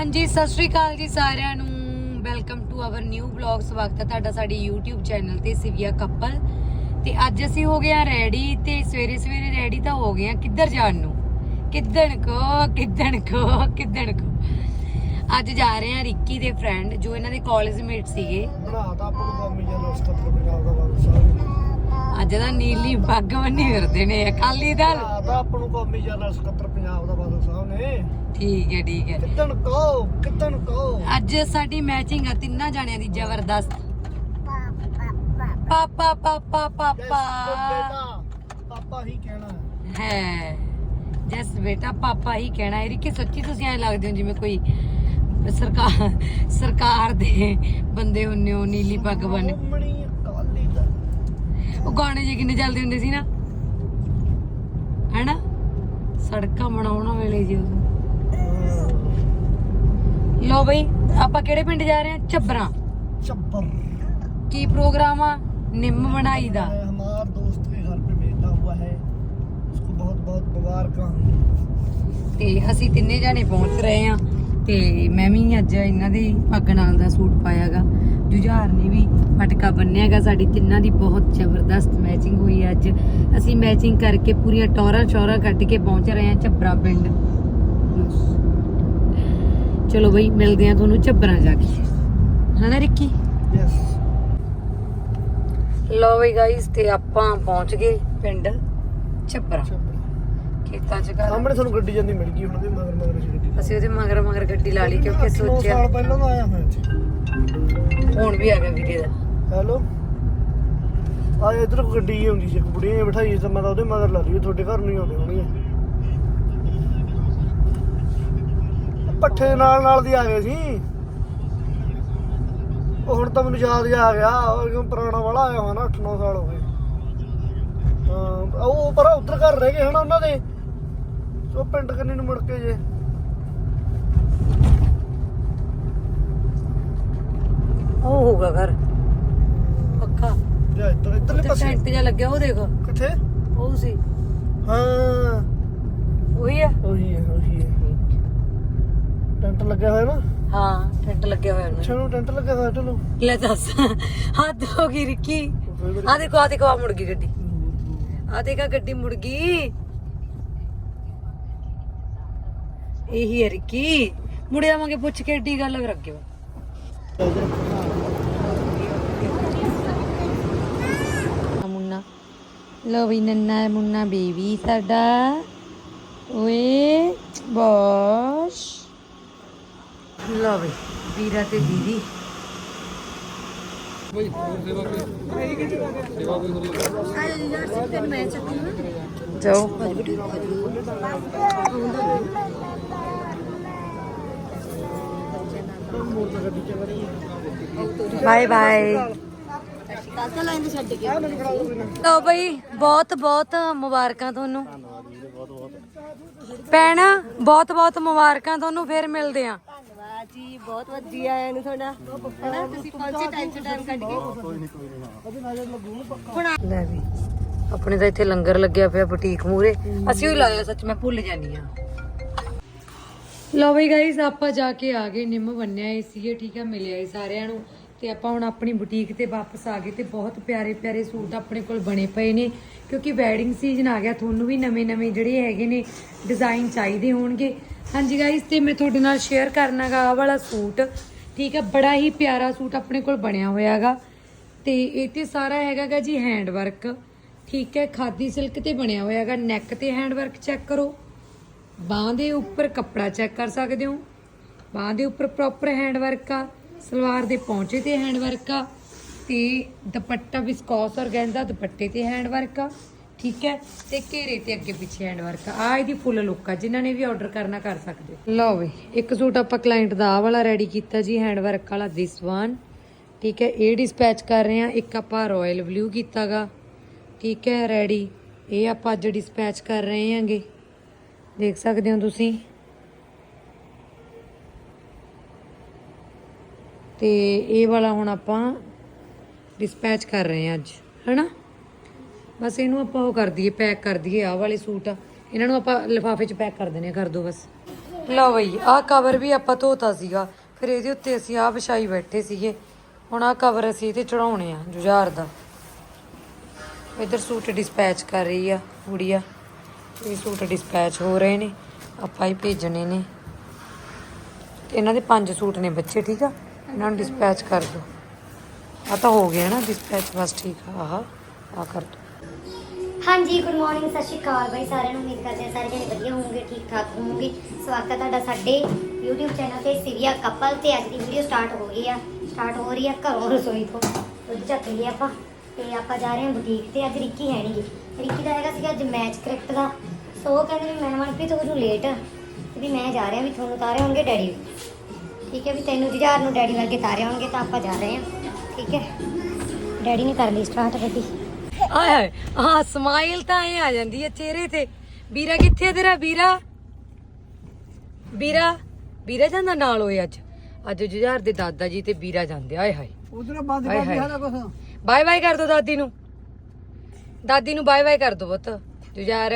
ਹਾਂਜੀ, ਸਤਿ ਸ਼੍ਰੀ ਅਕਾਲ ਜੀ ਸਾਰਿਆਂ ਨੂੰ। Welcome to our new vlog ਸਵਾਗਤ ਹੈ ਤੁਹਾਡਾ ਸਾਡੇ YouTube ਚੈਨਲ ਤੇ ਸਿਵਿਆ ਕਪਲ। ਤੇ ਅੱਜ ਅਸੀਂ ਹੋ ਗਏ ਆ ਰੈਡੀ ਤੇ ਸਵੇਰੇ ਸਵੇਰੇ ਰੈਡੀ ਤਾਂ ਹੋ ਗਏ ਆ ਕਿੱਧਰ ਜਾਣ ਨੂੰ? ਕਿੱਦਣ ਕੋ ਕਿੱਦਣ ਕੋ ਕਿੱਦਣ ਕੋ? ਅੱਜ ਜਾ ਰਹੇ ਆ ਰਿੱਕੀ ਦੇ ਫਰੈਂਡ ਜੋ ਇਹਨਾਂ ਦੇ ਕਾਲਜ ਮੇਟ ਸੀਗੇ। ਬਣਾਤਾ ਆਪਾਂ ਨੂੰ ਕੰਮ ਜਾਂ ਰਸਤਾ ਤੇ ਪੰਜਾਬ ਦਾ ਅੱਜ ਦਾ ਨੀਲੀ ਪੱਗ ਬੰਨੀ ਫਿਰਦੇ ਨੇ ਅਕਾਲੀ ਦਲ। ਆਪਾਂ ਨੂੰ ਕੌਮੀ ਜਨਰਲ ਸਕੱਤਰ ਪੰਜਾਬ ਦਾ ਬਾਦਲ ਸਾਹਿਬ ਨੇ। ਠੀਕ ਹੈ ਠੀਕ ਹੈ। ਕਿੱਦਣ ਕਹੋ ਕਿੱਦਣ ਕਹੋ। ਅੱਜ ਸਾਡੀ ਮੈਚਿੰਗ ਆ ਤਿੰਨਾਂ ਜਾਣਿਆਂ ਦੀ ਜ਼ਬਰਦਸਤ। ਪਾਪਾ ਪਾਪਾ ਪਾਪਾ। ਪਾਪਾ ਹੀ ਕਹਿਣਾ ਹੈ। ਜਸ ਬੇਟਾ ਪਾਪਾ ਹੀ ਕਹਿਣਾ ਹੈ। ਕਿ ਸੱਚੀ ਤੁਸੀਂ ਐ ਲੱਗਦੇ ਹੋ ਜਿਵੇਂ ਕੋਈ ਸਰਕਾਰ ਸਰਕਾਰ ਦੇ ਬੰਦੇ ਹੁੰਨੇ ਹੋ ਨੀਲੀ ਪੱਗ ਬੰਨ। ਉਹ ਗਾਣੇ ਜੇ ਕਿੰਨੇ ਚੱਲਦੇ ਹੁੰਦੇ ਸੀ ਨਾ। ਹੈਨਾ? ਸੜਕਾਂ ਬਣਾਉਣ ਵੇਲੇ ਜੀ ਉਦੋਂ ਲੋ ਬਈ ਆਪਾਂ ਕਿਹੜੇ ਪਿੰਡ ਜਾ ਰਹੇ ਆ ਚੱਬਰਾਂ ਚੱਬਰ ਕੀ ਪ੍ਰੋਗਰਾਮ ਆ? ਨਿੰਮ ਬਣਾਈ ਦਾ। ਹਮਾਰ ਦੋਸਤ ਦੇ ਘਰ ਪੇ ਬੈਠਾ ਹੁਆ ਹੈ। ਉਸਕੋ ਬਹੁਤ ਬਹੁਤ ਮੁਬਾਰਕਾਂ। ਤੇ ਅਸੀਂ ਤਿੰਨੇ ਜਾਣੇ ਪਹੁੰਚ ਰਹੇ ਆ ਤੇ ਮੈਂ ਵੀ ਅੱਜ ਇਹਨਾਂ ਦੇ ਪੱਗ ਨਾਲ ਦਾ ਸੂਟ ਪਾਇਆਗਾ। ਜੁਝਾਰ ਨੇ ਵੀ ਪਟਕਾ ਬੰਨਿਆਗਾ ਸਾਡੀ ਤਿੰਨਾਂ ਦੀ ਬਹੁਤ ਜ਼ਬਰਦਸਤ ਮੈਚਿੰਗ ਹੋਈ ਹੈ ਅੱਜ। ਅਸੀਂ ਮੈਚਿੰਗ ਕਰਕੇ ਪੂਰੀਆਂ ਟੌਰਾਂ ਚੌਰਾਂ ਕੱਢ ਕੇ ਪਹੁੰਚ ਰਹੇ ਆ ਝੱਬਰਾ ਪਿੰਡ। ਚਲੋ ਬਈ ਮਿਲਦੇ ਆ ਤੁਹਾਨੂੰ ਝੱਬਰਾ ਜਾ ਕੇ। ਹਨਾ ਰਿੱਕੀ? ਯੈਸ ਲੋ ਬਈ ਗਾਇਸ ਤੇ ਆਪਾਂ ਪਹੁੰਚ ਗਏ ਪਿੰਡ ਝੱਬਰਾ। ਖੇਤਾਂ 'ਚ ਘਰ। ਸਾਹਮਣੇ ਤੁਹਾਨੂੰ ਗੱਡੀ ਜਾਂਦੀ ਮਿਲ ਗਈ ਹੁਣ ਉਹਦੇ ਮਗਰ ਮਗਰ ਗੱਡੀ। ਅਸੀਂ ਉਹਦੇ ਮਗਰ ਮਗਰ ਗੱਡੀ ਲਾ ਲਈ ਕਿਉਂਕਿ ਨੌ ਸੋਚਿਆ ਸਾਲ ਪਹਿਲਾਂ ਦਾ ਆਇਆ ਮੈਂ ਇੱਥੇ? ਹੁਣ ਵੀ ਆ ਗਿਆ ਵੀਰੇ ਦਾ। ਹੈਲੋ? ਆ ਇਧਰ ਗੱਡੀ ਹੀ ਹੁੰਦੀ ਸੀ ਇੱਕ ਬੁੜੀ ਨੇ ਬਿਠਾਈ ਸੀ ਤਾਂ ਮੈਂ ਤਾਂ ਉਹਦੇ ਮਗਰ ਲਾ ਲਈ ਤੁਹਾਡੇ ਘਰ ਨੂੰ ਹੀ ਆਉਂਦੇ ਹੋਣਗੇ। ਪੱਠੇ ਦੇ ਨਾਲ ਨਾਲ ਦੀ ਆ ਗਏ ਸੀ। ਉਹ ਹੁਣ ਤਾਂ ਮੈਨੂੰ ਯਾਦ ਜਿਹਾ ਆ ਗਿਆ ਉਹ ਕਿਉਂ ਪੁਰਾਣਾ ਵਾਲਾ ਆਇਆ ਹੋਣਾ 8-9 ਸਾਲ ਹੋ ਗਏ। ਹਾਂ ਉਹ ਪਰ ਉਧਰ ਘਰ ਰਹਿ ਗਏ ਹਨਾ ਉਹਨਾਂ ਦੇ? ਉਹ ਪਿੰਡ ਕੰਨੀ ਨੂੰ ਮੁੜ ਕੇ ਜੇ। ਉਹ ਹੋਊਗਾ ਘਰ। ਪੱਕਾ। ਜਾਂ ਇੱਧਰ ਇੱਧਰਲੇ ਤੇ ਪਾਸੇ। ਟੈਂਟ ਜਿਹਾ ਲੱਗਿਆ ਉਹ ਦੇਖੋ। ਕਿੱਥੇ? ਉਹ ਸੀ। ਹਾਂ। ਉਹੀ ਆ। ਉਹੀ ਹੈ ਉਹੀ ਹੈ ਟੈਂਟ ਲੱਗਿਆ ਹੋਇਆ ਨਾ? ਹਾਂ ਟੈਂਟ ਲੱਗਿਆ ਹੋਇਆ ਉਹਨੂੰ ਨੂੰ ਟੈਂਟ ਲੱਗਿਆ ਹੋਇਆ ਚਲੋ। ਲੈ ਦੱਸ। ਹੱਦ ਹੋ ਗਈ ਰਿੱਕੀ। ਆ ਦੇਖੋ ਆ ਦੇਖੋ ਆ ਮੁੜ ਗਈ ਗੱਡੀ। ਆ ਦੇਖਾ ਗੱਡੀ ਮੁੜ ਗਈ। ਇਹੀ ਹੈ ਰਿੱਕੀ। ਮੁੜਿਆ ਆਵਾਂਗੇ ਪੁੱਛ ਕੇ ਏਡੀ ਗੱਲ ਫਿਰ ਅੱਗੇ ਵਾ। ਆ ਮੁੰਨਾ। ਲੋ ਵੀ ਨੰਨਾ ਮੁੰਨਾ ਬੇਬੀ ਸਾਡਾ। ਓਏ ਬੋਸ਼। ਲੋ ਵੀ ਵੀਰਾ ਤੇ ਦੀਦੀ। ਜਾਓ। Bye bye. ਲੋ ਬਈ ਬਹੁਤ ਬਹੁਤ ਮੁਬਾਰਕਾਂ ਤੁਹਾਨੂੰ। ਭੈਣ ਬਹੁਤ ਬਹੁਤ ਮੁਬਾਰਕਾਂ ਤੁਹਾਨੂੰ ਫੇਰ ਮਿਲਦੇ ਆ। ਧੰਨਵਾਦ ਜੀ ਬਹੁਤ ਵਧੀਆ ਆਇਆ ਨੂੰ ਤੁਹਾਡਾ। ਹਨਾ ਤੁਸੀਂ ਪਹੁੰਚੇ ਟਾਈਮ ਸੇ ਟਾਈਮ ਕੱਢ ਕੇ। ਲੈ ਵੀ ਆਪਣੇ ਤਾਂ ਇੱਥੇ ਲੰਗਰ ਲੱਗਿਆ ਪਿਆ ਬੁਟੀਕ ਮੂਰੇ ਅਸੀਂ ਵੀ ਲਾਇਆ ਸੱਚ ਮੈਂ ਭੁੱਲ ਜਾਨੀ ਆ। ਲੋ ਬਈ ਗਾਈਸ ਆਪਾਂ ਜਾ ਕੇ ਆ ਗਏ, ਨਿੰਮ ਬੰਨਿਆ ਏ ਸੀਗੇ, ਠੀਕ ਆ ਮਿਲਿਆ ਏ ਸਾਰਿਆਂ ਨੂੰ। ਤੇ ਆਪਾਂ ਹੁਣ ਆਪਣੀ ਬੁਟੀਕ ਤੇ ਵਾਪਸ ਆ ਗਏ ਤੇ ਬਹੁਤ ਪਿਆਰੇ ਪਿਆਰੇ ਸੂਟ ਆਪਣੇ ਕੋਲ ਬਣੇ ਪਏ ਨੇ। ਕਿਉਂਕਿ ਵੈਡਿੰਗ ਸੀਜ਼ਨ ਆ ਗਿਆ, ਤੁਹਾਨੂੰ ਵੀ ਨਵੇਂ ਨਵੇਂ ਜਿਹੜੇ ਹੈਗੇ ਨੇ ਡਿਜ਼ਾਈਨ ਚਾਹੀਦੇ ਹੋਣਗੇ। ਹਾਂਜੀ ਗਾਈਸ ਤੇ ਮੈਂ ਤੁਹਾਡੇ ਨਾਲ ਸ਼ੇਅਰ ਕਰਨਾਗਾ ਆਹ ਵਾਲਾ ਸੂਟ। ਠੀਕ ਆ, ਬੜਾ ਹੀ ਪਿਆਰਾ ਸੂਟ ਆਪਣੇ ਕੋਲ ਬਣਿਆ ਹੋਇਆਗਾ ਤੇ ਇਹ ਤੇ ਸਾਰਾ ਹੈਗਾਗਾ ਜੀ ਹੈਂਡ ਵਰਕ ਠੀਕ ਹੈ, ਖਾਦੀ ਸਿਲਕ ਤੇ ਬਣਿਆ ਹੋਇਆਗਾ ਨੈਕ ਤੇ ਹੈਂਡ ਵਰਕ ਚੈੱਕ ਕਰੋ। ਬਾਹ ਦੇ ਉੱਪਰ ਕੱਪੜਾ ਚੈੱਕ ਕਰ ਸਕਦੇ ਹੋ। ਬਾਹ ਦੇ ਉੱਪਰ ਪ੍ਰੋਪਰ ਹੈਂਡ ਵਰਕ ਆ, ਸਲਵਾਰ ਦੇ ਪੌਂਚੇ ਤੇ ਹੈਂਡ ਵਰਕ ਆ, ਤੇ ਦੁਪੱਟਾ ਵਿਸਕੋਸ ਔਰਗੈਂਜ਼ਾ ਦੁਪੱਟੇ ਤੇ ਹੈਂਡ ਵਰਕ ਆ, ਠੀਕ ਹੈ? ਤੇ ਘੇਰੇ ਤੇ ਅੱਗੇ ਪਿੱਛੇ ਹੈਂਡ ਵਰਕ ਆ। ਆਹ ਇਹਦੀ ਫੁੱਲ ਲੁੱਕ ਆ, ਜਿਨ੍ਹਾਂ ਨੇ ਵੀ ਆਰਡਰ ਕਰਨਾ ਕਰ ਸਕਦੇ ਹੋ। ਲਓ ਵੀ, ਇੱਕ ਸੂਟ ਆਪਾਂ ਕਲਾਇੰਟ ਦਾ ਆਹ ਵਾਲਾ ਰੈਡੀ ਕੀਤਾ ਜੀ ਹੈਂਡ ਵਰਕ ਵਾਲਾ ਦਿਸ ਵਨ ਠੀਕ ਹੈ? ਇਹ ਡਿਸਪੈਚ ਕਰ ਰਹੇ ਆ, ਇੱਕ ਆਪਾਂ ਰਾਇਲ ਬਲੂ ਕੀਤਾਗਾ, ਠੀਕ ਹੈ? ਰੈਡੀ ਇਹ ਆਪਾਂ ਅੱਜ ਡਿਸਪੈਚ ਕਰ ਰਹੇ ਹਾਂਗੇ। ਦੇਖ ਸਕਦੇ ਹੋ ਤੁਸੀਂ। ਤੇ ਇਹ ਵਾਲਾ ਹੁਣ ਆਪਾਂ ਡਿਸਪੈਚ ਕਰ ਰਹੇ ਹਾਂ ਅੱਜ, ਹੈਨਾ? ਬਸ ਇਹਨੂੰ ਆਪਾਂ ਉਹ ਕਰ ਦਈਏ ਪੈਕ ਕਰ ਦਈਏ, ਆਹ ਵਾਲੇ ਸੂਟ ਆ। ਇਹਨਾਂ ਨੂੰ ਆਪਾਂ ਲਿਫਾਫੇ 'ਚ ਪੈਕ ਕਰ ਦਿੰਦੇ ਆ ਕਰ ਦੋ ਬਸ। ਲਓ ਬਈ, ਆਹ ਕਵਰ ਵੀ ਆਪਾਂ ਧੋਤਾ ਸੀਗਾ। ਫਿਰ ਇਹਦੇ ਉੱਤੇ ਅਸੀਂ ਆਹ ਵਿਛਾਈ ਬੈਠੇ ਸੀਗੇ। ਹੁਣ ਆਹ ਕਵਰ ਅਸੀਂ ਇਹਤੇ ਚੜਾਉਣੇ ਆ, ਜੁਝਾਰ ਦਾ। ਇਧਰ ਸੂਟ ਡਿਸਪੈਚ ਕਰ ਰਹੀ ਆ, ਗੁੜੀਆ। ਇਹ ਸੂਟ ਡਿਸਪੈਚ ਹੋ ਰਹੇ ਨੇ, ਆਪਾਂ ਹੀ ਭੇਜਣੇ ਨੇ। ਇਹਨਾਂ ਦੇ ਪੰਜ ਸੂਟ ਨੇ ਬੱਚੇ, ਠੀਕ ਆ? ਇਹਨਾਂ ਨੂੰ ਡਿਸਪੈਚ ਕਰ ਦਿਓ ਆ ਤਾਂ ਹੋ ਗਿਆ ਨਾ ਡਿਸਪੈਚ ਬਸ ਠੀਕ ਆ। ਆਹ ਆ ਕਰ ਦਿਓ ਹਾਂਜੀ ਗੁੱਡ ਮਾਰਨਿੰਗ ਸਤਿ ਸ਼੍ਰੀ ਅਕਾਲ ਬਾਈ। ਸਾਰਿਆਂ ਨੂੰ ਉਮੀਦ ਕਰਦੇ ਹਾਂ ਸਾਰੇ ਜਣੇ ਵਧੀਆ ਹੋਵੋਗੇ ਠੀਕ ਠਾਕ ਹੋਵੋਗੇ। ਸਵਾਗਤ ਹੈ ਤੁਹਾਡਾ ਸਾਡੇ YouTube ਚੈਨਲ ਤੇ, ਸਿਵਿਆ ਕਪਲ ਤੇ। ਅੱਜ ਦੀ ਵੀਡੀਓ ਸਟਾਰਟ ਹੋ ਗਈ ਆ। ਸਟਾਰਟ ਹੋ ਰਹੀ ਆ ਘਰੋਂ ਰਸੋਈ ਤੋਂ। ਦੁੱਧ ਚੱਕ ਲਈ ਆਪਾਂ। ਤੇ ਆਪਾਂ ਜਾ ਰਹੇ ਹਾਂ ਬੁਟੀਕ ਤੇ। ਅੱਜ ਰਿੱਕੀ ਹੈ ਨਹੀਂ ਰਿੱਕੀ ਦਾ ਹੈਗਾ ਸੀਗਾ ਅੱਜ ਮੈਚ ਕ੍ਰਿਕਟ ਦਾ। ਸੋ ਉਹ ਕਹਿੰਦੇ ਵੀ ਮੈਂ ਮਨਪ੍ਰੀਤ ਹੋ ਜੂ ਲੇਟ ਤੇ ਵੀ ਮੈਂ ਜਾ ਰਿਹਾ ਵੀ ਤੁਹਾਨੂੰ ਉਤਾਰੇ ਹੋਣਗੇ ਡੈਡੀ ਠੀਕ ਹੈ ਵੀ ਤੈਨੂੰ ਜੁਝਾਰ ਨੂੰ ਡੈਡੀ ਵਰਗੇ ਤਾਰੇ ਹੋਣਗੇ ਤਾਂ ਆਪਾਂ ਜਾ ਰਹੇ ਹਾਂ। ਠੀਕ ਹੈ। ਡੈਡੀ ਨੇ ਕਰ ਲਈ ਸਟਾਰਟ ਗੱਡੀ। ਆਏ ਹਾਏ ਹਾਂ ਸਮਾਈਲ ਤਾਂ ਐ ਆ ਜਾਂਦੀ ਹੈ ਚਿਹਰੇ ਤੇ। ਵੀਰਾ ਕਿੱਥੇ ਆ ਤੇਰਾ ਵੀਰਾ? ਵੀਰਾ ਵੀਰਾ ਜਾਂਦਾ ਨਾਲ ਹੋਏ ਅੱਜ। ਅੱਜ ਜੁਝਾਰ ਦੇ ਦਾਦਾ ਜੀ ਤੇ ਵੀਰਾ ਜਾਂਦੇ ਆਏ ਹਾਏ। ਉਧਰ ਬੰਦ ਹਾਏ ਹਾਏ। ਸਾਰਾ ਕੁਝ ਬਾਏ ਬਾਏ ਕਰ ਦੋ ਦਾਦੀ ਨੂੰ। ਦਾਦੀ ਨੂੰ ਬਾਏ ਬਾਏ ਕਰ ਦੋ ਪੁੱਤ। ਜੁਝਾਰ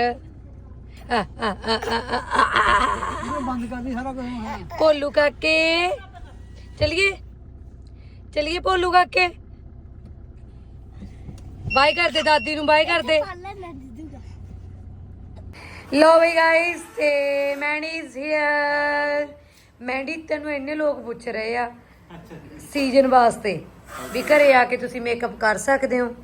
ਸਾਰਾ ਕੁਝ ਭੋਲੂ ਕਾਕੇ। ਚਲਿਏ? ਚਲਿਏ ਭੋਲੂ ਕਾਕੇ। ਬਾਏ ਕਰਦੇ ਦਾਦੀ ਨੂੰ ਬਾਏ ਕਰਦੇ। ਲੋ ਵੀ ਗਾਇਸ ਤੇ ਮੈਂਡੀ ਇਜ਼ ਹੇਅਰ ਮੈਂਡੀ ਤੈਨੂੰ ਇੰਨੇ ਲੋਕ ਪੁੱਛ ਰਹੇ ਆ। ਸੀਜ਼ਨ ਵਾਸਤੇ ਵੀ ਘਰੇ ਆ ਕੇ ਤੁਸੀਂ ਮੇਕਅਪ ਕਰ ਸਕਦੇ ਹੋ।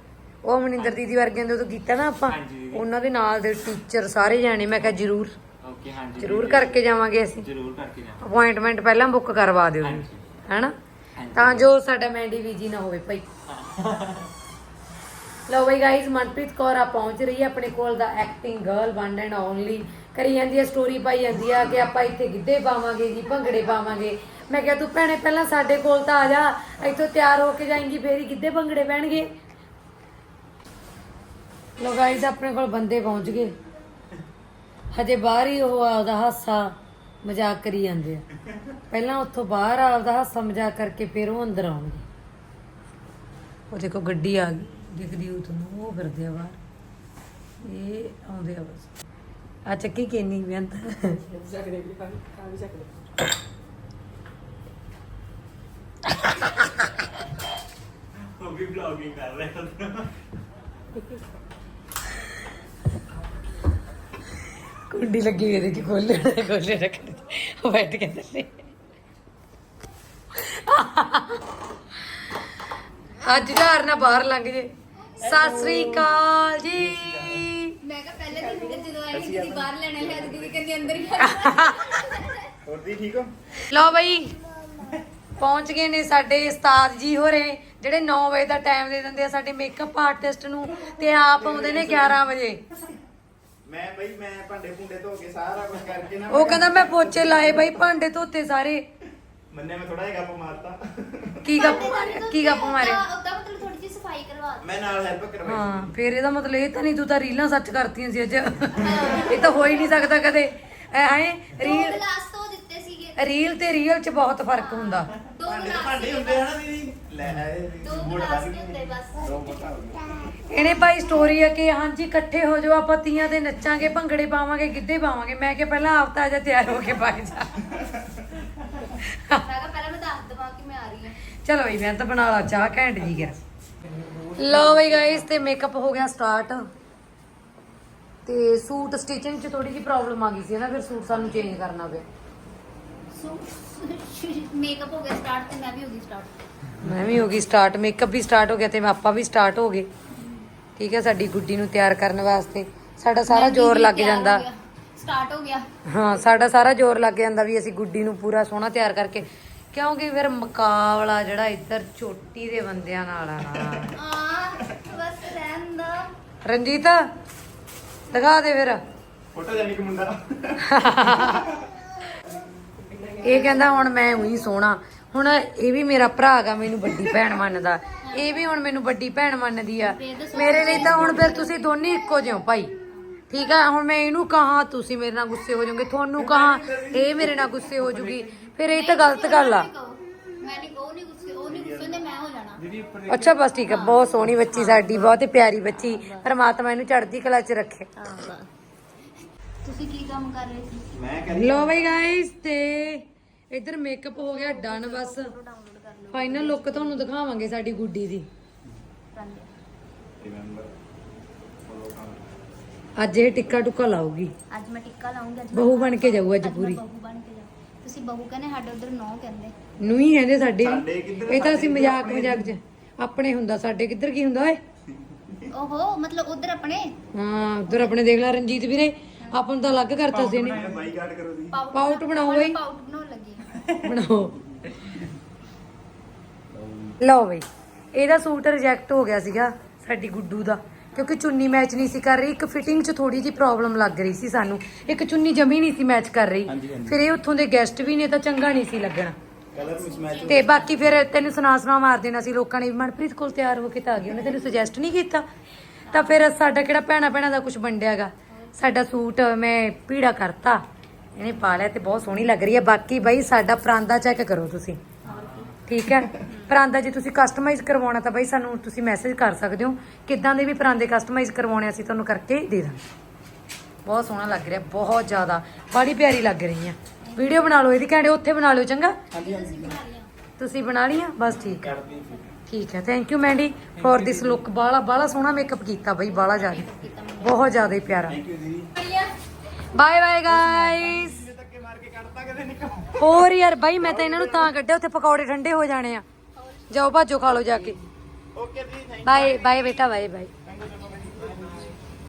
ਉਹ ਮਨਿੰਦਰ ਦੀਦੀ ਵਰਗਿਆਂ ਦੇ ਉਦੋਂ ਕੀਤਾ ਨਾ ਆਪਾਂ। ਉਹਨਾਂ ਦੇ ਨਾਲ ਦੇ ਟੀਚਰ ਸਾਰੇ ਜਾਣੇ। ਮੈਂ ਕਿਹਾ ਜਰੂਰ। ਓਕੇ ਹਾਂਜੀ ਜਰੂਰ ਕਰਕੇ ਜਾਵਾਂਗੇ ਅਸੀਂ। ਜ਼ਰੂਰ ਕਰਕੇ ਜਾਵਾਂ ਅਪਾਇੰਟਮੈਂਟ ਪਹਿਲਾਂ ਬੁੱਕ ਕਰਵਾ ਦਿਓ। ਜੀ ਹੈਨਾ? ਤਾਂ ਜੋ ਸਾਡਾ ਮੈਂਡੀ ਬੀਜੀ ਨਾ ਹੋਵੇ ਭਾਈ। ਲਓ ਬਈ ਗਾਇਜ਼ ਮਨਪ੍ਰੀਤ ਕੌਰ ਆ ਪਹੁੰਚ ਰਹੀ ਹੈ ਆਪਣੇ ਕੋਲ ਦਾ acting girl one and only ਕਰੀ ਜਾਂਦੀ ਹੈ ਸਟੋਰੀ ਪਾਈ ਜਾਂਦੀ ਆ ਕਿ ਆਪਾਂ ਇੱਥੇ ਗਿੱਧੇ ਪਾਵਾਂਗੇ ਜੀ ਭੰਗੜੇ ਪਾਵਾਂਗੇ। ਮੈਂ ਕਿਹਾ ਤੂੰ ਭੈਣੇ ਪਹਿਲਾਂ ਸਾਡੇ ਕੋਲ ਤਾਂ ਆ ਜਾ। ਇੱਥੋਂ ਤਿਆਰ ਹੋ ਕੇ ਜਾਏਂਗੀ ਫੇਰ ਹੀ ਗਿੱਧੇ ਭੰਗੜੇ ਪੈਣਗੇ। ਲੋ ਗਾਇਜ਼ ਆਪਣੇ ਕੋਲ ਬੰਦੇ ਪਹੁੰਚ ਗਏ। ਹਜੇ ਬਾਹਰ ਹੀ ਉਹ ਆਪਦਾ ਹਾਸਾ ਮਜ਼ਾਕ ਕਰੀ ਜਾਂਦੇ ਆ। ਪਹਿਲਾਂ ਉੱਥੋਂ ਬਾਹਰ ਆਪਦਾ ਹਾਸਾ ਮਜ਼ਾਕ ਕਰਕੇ ਫਿਰ ਉਹ ਅੰਦਰ ਆਉਣਗੇ। ਉਹ ਦੇਖੋ ਗੱਡੀ ਆ ਗਈ, ਦਿਖਦੀ ਉਹ ਤੁਹਾਨੂੰ, ਉਹ ਫਿਰਦੇ ਆ ਬਾਹਰ। ਇਹ ਆਉਂਦੇ ਆ ਬਸ। ਆ ਚੱਕੀ ਕੇਨੀ ਬੇਅੰਤ। ਉਹ ਵੀ ਵਲੌਗਿੰਗ ਕਰ ਰਿਹਾ ਕੁੰਡੀ ਲੱਗੀ ਹੋਈ ਇਹਦੇ ਚ ਖੋਲੇ ਖੋਲੇ ਰੱਖਦੇ ਉਹ ਬੈਠ ਕੇ ਥੱਲੇ। ਅੱਜ ਘਰ ਨਾ ਬਾਹਰ ਲੰਘ ਜੇ। ਸਤਿ ਸ੍ਰੀ ਅਕਾਲ ਜੀ। ਮੈਂ ਕਿਹਾ ਪਹਿਲੇ ਦਿਨ ਜਦੋਂ ਆਈ ਸੀ ਦੀਦੀ ਬਾਹਰ ਲੈਣੇ ਲਿਆ ਦੀਦੀ ਕਹਿੰਦੀ ਅੰਦਰ ਹੀ ਹੋਰ ਦੀ ਠੀਕ ਹੋ? ਲਓ ਬਈ ਪਹੁੰਚ ਗਏ ਨੇ ਸਾਡੇ ਉਸਤਾਦ ਜੀ ਹੋਰੇ ਜਿਹੜੇ 9 ਵਜੇ ਦਾ ਟਾਈਮ ਦੇ ਦਿੰਦੇ ਆ ਸਾਡੇ ਮੇਕਅਪ ਆਰਟਿਸਟ ਨੂੰ ਤੇ ਆਪ ਆਉਂਦੇ ਨੇ 11 ਵਜੇ। ਮੈਂ ਬਈ ਮੈਂ ਭਾਂਡੇ ਭੁੰਡੇ ਧੋ ਕੇ ਸਾਰਾ ਕੁਝ ਕਰਕੇ ਨਾ ਉਹ ਕਹਿੰਦਾ ਮੈਂ ਪੋਚੇ ਲਾਏ ਬਈ ਭਾਂਡੇ ਧੋਤੇ ਸਾਰੇ। ਮੰਨੇ ਮੈਂ ਥੋੜਾ ਜਿਹਾ ਗੱਪ ਮਾਰਤਾ। ਕੀ ਗੱਪ ਕੀ ਗੱਪ ਮਾਰੇ? ਉਹਦਾ ਮਤਲਬ ਥੋੜੀ ਜਿਹੀ ਸਫ਼ਾਈ ਕਰਵਾ ਦਿਓ। ਮੈਂ ਨਾਲ ਹੈਲਪ ਕਰਵਾਈ ਹਾਂ ਫਿਰ ਇਹਦਾ ਮਤਲਬ ਇਹ ਤਾਂ ਨਹੀਂ ਤੂੰ ਤਾਂ ਰੀਲਾਂ ਸੱਚ ਕਰਤੀਆਂ ਸੀ ਅੱਜ। ਇਹ ਤਾਂ ਹੋ ਹੀ ਨਹੀਂ ਸਕਦਾ ਕਦੇ। ਐ ਰੀਲ ਗਲਾਸ ਤੋਂ ਦਿੱਤੇ ਸੀਗੇ। ਰੀਲ ਤੇ ਰੀਅਲ 'ਚ ਬਹੁਤ ਫ਼ਰਕ ਹੁੰਦਾ। ਦੋ ਭਾਂਡੇ ਤਾਂ ਗਲਾਸ ਭਾਂਡੇ ਹੁੰਦੇ ਆ ਨਾ ਦੀਦੀ। ਲੈ ਦੋ ਹੁੰਦੇ ਬਸ। ਦੋ ਇਹਨੇ ਭਾਈ ਸਟੋਰੀ ਹੈ ਕਿ ਹਾਂਜੀ ਇਕੱਠੇ ਹੋ ਜਾਓ ਆਪਾਂ ਤੀਆਂ ਤੇ ਨੱਚਾਂਗੇ ਭੰਗੜੇ ਪਾਵਾਂਗੇ ਗਿੱਧੇ ਪਾਵਾਂਗੇ। ਮੈਂ ਕਿਹਾ ਪਹਿਲਾਂ ਆਪ ਤਾਂ ਆ ਜਾ ਤਿਆਰ ਹੋ ਕੇ ਪਾ ਜਾ। ਮੈਂ ਕਿਹਾ ਪਹਿਲਾਂ ਮੈਂ ਦੱਸ ਦਵਾਂ ਕਿ ਮੈਂ ਆ ਰਹੀ ਹਾਂ। ਚਲੋ ਬਈ ਮੈਂ ਤਾਂ ਬਣਾ ਲਾ ਚਾਹ ਘੈਂਟ ਜੀ ਗਿਆ। ਲਓ ਬਈ ਗਾਇਸ ਤੇ ਮੇਕਅਪ ਹੋ ਗਿਆ ਸਟਾਰਟ ਤੇ ਸੂਟ ਸਟਿਚਿੰਗ 'ਚ ਥੋੜੀ ਜਿਹੀ ਪ੍ਰੋਬਲਮ ਆ ਗਈ ਸੀ ਨਾ ਫਿਰ ਸੂਟ ਸਾਨੂੰ ਚੇਂਜ ਕਰਨਾ ਪਿਆ। ਸੋ ਮੇਕਅਪ ਹੋ ਗਿਆ ਸਟਾਰਟ ਤੇ ਮੈਂ ਵੀ ਹੋ ਗਈ ਸਟਾਰਟ ਮੈਂ ਵੀ ਹੋ ਗਈ ਸਟਾਰਟ ਮੇਕਅਪ ਵੀ ਸਟਾਰਟ ਹੋ ਗਿਆ ਤੇ ਆਪਾਂ ਵੀ ਸਟਾਰਟ ਹੋ ਗਏ। ਠੀਕ ਹੈ ਸਾਡੀ ਗੁੱਡੀ ਨੂੰ ਤਿਆਰ ਕਰਨ ਵਾਸਤੇ। ਸਾਡਾ ਸਾਰਾ ਜ਼ੋਰ ਲੱਗ ਜਾਂਦਾ। ਸਟਾਰਟ ਹੋ ਗਿਆ। ਹਾਂ ਸਾਡਾ ਸਾਰਾ ਜ਼ੋਰ ਲੱਗ ਜਾਂਦਾ ਵੀ ਅਸੀਂ ਗੁੱਡੀ ਨੂੰ ਪੂਰਾ ਸੋਹਣਾ ਤਿਆਰ ਕਰਕੇ। ਕਿਉਂਕਿ ਫਿਰ ਮੁਕਾਬਲਾ ਜਿਹੜਾ ਇੱਧਰ ਚੋਟੀ ਦੇ ਬੰਦਿਆਂ ਨਾਲ ਆ ਬਸ ਰਣਜੀਤ ਦਿਖਾ ਦੇ ਫਿਰ। ਫੋਟੋ ਜਾਨੀ ਕਿ ਮੁੰਡਾ। ਇਹ ਕਹਿੰਦਾ ਹੁਣ ਮੈਂ ਉਹੀ ਸੋਹਣਾ। ਹੁਣ ਇਹ ਵੀ ਮੇਰਾ ਭਰਾ ਹੈਗਾ ਮੈਨੂੰ ਵੱਡੀ ਭੈਣ ਮੰਨਦਾ। ਇਹ ਵੀ ਹੁਣ ਮੈਨੂੰ ਵੱਡੀ ਭੈਣ ਮੰਨਦੀ ਆ। ਮੇਰੇ ਲਈ ਤਾਂ ਹੁਣ ਫਿਰ ਤੁਸੀਂ ਦੋਨੇ ਇੱਕੋ ਜਿਹੇ ਹੋ ਭਾਈ। ਠੀਕ ਆ? ਹੁਣ ਮੈਂ ਇਹਨੂੰ ਕਹਾ ਤੁਸੀਂ ਮੇਰੇ ਨਾਲ ਗੁੱਸੇ ਹੋ ਜਾਓਗੇ ਤੁਹਾਨੂੰ ਕਹਾ ਇਹ ਮੇਰੇ ਨਾਲ ਗੁੱਸੇ ਹੋ ਜੂਗੀ। ਫਿਰ ਇਹ ਤਾਂ ਗਲਤ ਗੱਲ ਆ। ਕਹੋ ਮੈਂ ਨਹੀਂ ਕਹੋ ਨਹੀਂ ਗੁੱਸੇ ਉਹ ਨਹੀਂ ਗੁੱਸੇ ਹੁੰਦੇ ਮੈਂ ਹੋ ਜਾਣਾ ਅੱਛਾ ਬਸ ਠੀਕ ਹੈ ਬਹੁਤ ਸੋਹਣੀ ਬੱਚੀ ਸਾਡੀ ਬਹੁਤ ਹੀ ਪਿਆਰੀ ਬੱਚੀ। ਪਰਮਾਤਮਾ ਇਹਨੂੰ ਚੜ੍ਹਦੀ ਕਲਾ 'ਚ ਰੱਖੇ। ਤੁਸੀਂ ਕੀ ਕੰਮ ਕਰ ਰਹੇ ਸੀ? ਮੈਂ ਲੋ ਬਈ ਗਾਇਸ ਤੇ ਇੱਧਰ ਮੇਕਅਪ ਹੋ ਗਿਆ ਡਨ ਬਸ। ਫਾਈਨਲ ਲੁੱਕ ਤੁਹਾਨੂੰ ਦਿਖਾਵਾਂਗੇ ਸਾਡੀ ਗੁੱਡੀ ਦੀ। ਅੱਜ ਇਹ ਟਿੱਕਾ ਟੁੱਕਾ ਲਾਊਗੀ। ਅੱਜ ਮੈਂ ਟਿੱਕਾ ਲਾਉਂਗੀ ਅੱਜ ਬਹੂ ਬਣ ਕੇ ਜਾਊ ਅੱਜ ਪੂਰੀ। ਬਹੂ ਬਣ ਕੇ ਜਾ ਤੁਸੀਂ ਬਹੂ ਕਹਿੰਦੇ ਸਾਡੇ ਉਧਰ ਨੌ ਕਹਿੰਦੇ। ਨੂੰ ਹੀ ਕਹਿੰਦੇ ਸਾਡੇ। ਇਹ ਤਾਂ ਅਸੀਂ ਮਜ਼ਾਕ ਮਜ਼ਾਕ ਚ ਆਪਣੇ ਹੁੰਦਾ ਸਾਡੇ ਕਿੱਧਰ ਕੀ ਹੁੰਦਾ ਓਏ? ਓਹੋ ਮਤਲਬ ਉਧਰ ਆਪਣੇ? ਹਾਂ ਉਧਰ ਆਪਣੇ ਦੇਖ ਲੈ ਰਣਜੀਤ ਵੀਰੇ। ਆਪਾਂ ਨੂੰ ਤਾਂ ਅਲੱਗ ਕਰਤਾ ਸੀ ਇਹਨੇ। ਪਾਊਟ ਬਣਾਓ ਬਈ। ਪਾਊਟ ਲੱਗੀ ਬਣਾਓ। ਲਓ ਬਈ ਇਹਦਾ ਸੂਟ ਰਿਜੈਕਟ ਹੋ ਗਿਆ ਸੀਗਾ ਸਾਡੀ ਗੁੱਡੂ ਦਾ ਕਿਉਂਕਿ ਚੁੰਨੀ ਮੈਚ ਨਹੀਂ ਸੀ ਕਰ ਰਹੀ ਇੱਕ ਫਿਟਿੰਗ 'ਚ ਥੋੜੀ ਜੀ ਪ੍ਰੋਬਲਮ ਲੱਗ ਰਹੀ ਸੀ ਸਾਨੂੰ। ਇੱਕ ਚੁੰਨੀ ਜਮੀ ਨਹੀਂ ਸੀ ਮੈਚ ਕਰ ਰਹੀ। ਫਿਰ ਇਹ ਉੱਥੋਂ ਦੇ ਗੈਸਟ ਵੀ ਨੇ ਤਾਂ ਚੰਗਾ ਨਹੀਂ ਸੀ ਲੱਗਣਾ। ਤੇ ਬਾਕੀ ਫਿਰ ਤੈਨੂੰ ਸੁਣਾ ਸੁਣਾ ਮਾਰ ਦੇਣਾ ਸੀ ਲੋਕਾਂ ਨੇ ਮਨਪ੍ਰੀਤ ਕੋਲ ਤਿਆਰ ਹੋ ਕੇ ਤਾਂ ਆ ਗਈ ਉਹਨੇ ਤੈਨੂੰ ਸੁਜੈਸਟ ਨਹੀਂ ਕੀਤਾ। ਤਾਂ ਫਿਰ ਸਾਡਾ ਕਿਹੜਾ ਭੈਣਾ ਭੈਣਾ ਦਾ ਕੁਝ ਵੰਡਿਆਗਾ? ਸਾਡਾ ਸੂਟ ਮੈਂ ਪੀੜਾ ਕਰਤਾ। ਇਹਨੇ ਪਾ ਲਿਆ ਤੇ ਬਹੁਤ ਸੋਹਣੀ ਲੱਗ ਰਹੀ ਹੈ। ਬਾਕੀ ਬਈ ਸਾਡਾ ਪਰਾਂਦਾ ਚੈੱਕ ਕਰੋ ਤੁਸੀਂ। ਠੀਕ ਹੈ? ਪਰਾਂਦਾ ਜੇ ਤੁਸੀਂ ਕਸਟਮਾਈਜ਼ ਕਰਵਾਉਣਾ ਤਾਂ ਬਈ ਸਾਨੂੰ ਤੁਸੀਂ ਮੈਸੇਜ ਕਰ ਸਕਦੇ ਹੋ। ਕਿੱਦਾਂ ਦੇ ਵੀ ਪਰਾਂਦੇ ਕਸਟਮਾਈਜ਼ ਕਰਵਾਉਣੇ ਅਸੀਂ ਤੁਹਾਨੂੰ ਕਰਕੇ ਦੇ ਦਾਂਗੇ। ਬਹੁਤ ਸੋਹਣਾ ਲੱਗ ਰਿਹਾ ਬਹੁਤ ਜ਼ਿਆਦਾ। ਬੜੀ ਪਿਆਰੀ ਲੱਗ ਰਹੀ ਆ ਵੀਡੀਓ ਬਣਾ ਲਓ ਇਹਦੀ ਕਹਿੰਦੇ ਉੱਥੇ ਬਣਾ ਲਿਓ ਚੰਗਾ? ਤੁਸੀਂ ਬਣਾ ਲਈਆਂ? ਬਸ ਠੀਕ ਹੈ। ਠੀਕ ਹੈ। Thank you Mandy for this look ਬਾਲਾ ਬਾਲਾ ਸੋਹਣਾ ਮੇਕਅਪ ਕੀਤਾ ਬਈ ਬਾਲਾ ਜ਼ਿਆਦਾ। ਬਹੁਤ ਜ਼ਿਆਦਾ ਹੀ ਪਿਆਰਾ। ਬਾਏ ਬਾਏ ਗਾਇਸ ਹੋਰ ਯਾਰ ਬਾਈ ਮੈਂ ਤਾਂ ਇਹਨਾਂ ਨੂੰ ਤਾਂ ਕੱਢਿਆ ਉੱਥੇ ਪਕੌੜੇ ਠੰਡੇ ਹੋ ਜਾਣੇ ਆ। ਜਾਓ ਭਾਜੋ ਖਾ ਲਓ ਜਾ ਕੇ। ਓਕੇ ਜੀ ਬਾਏ ਬਾਏ ਬੇਟਾ ਬਾਏ ਬਾਏ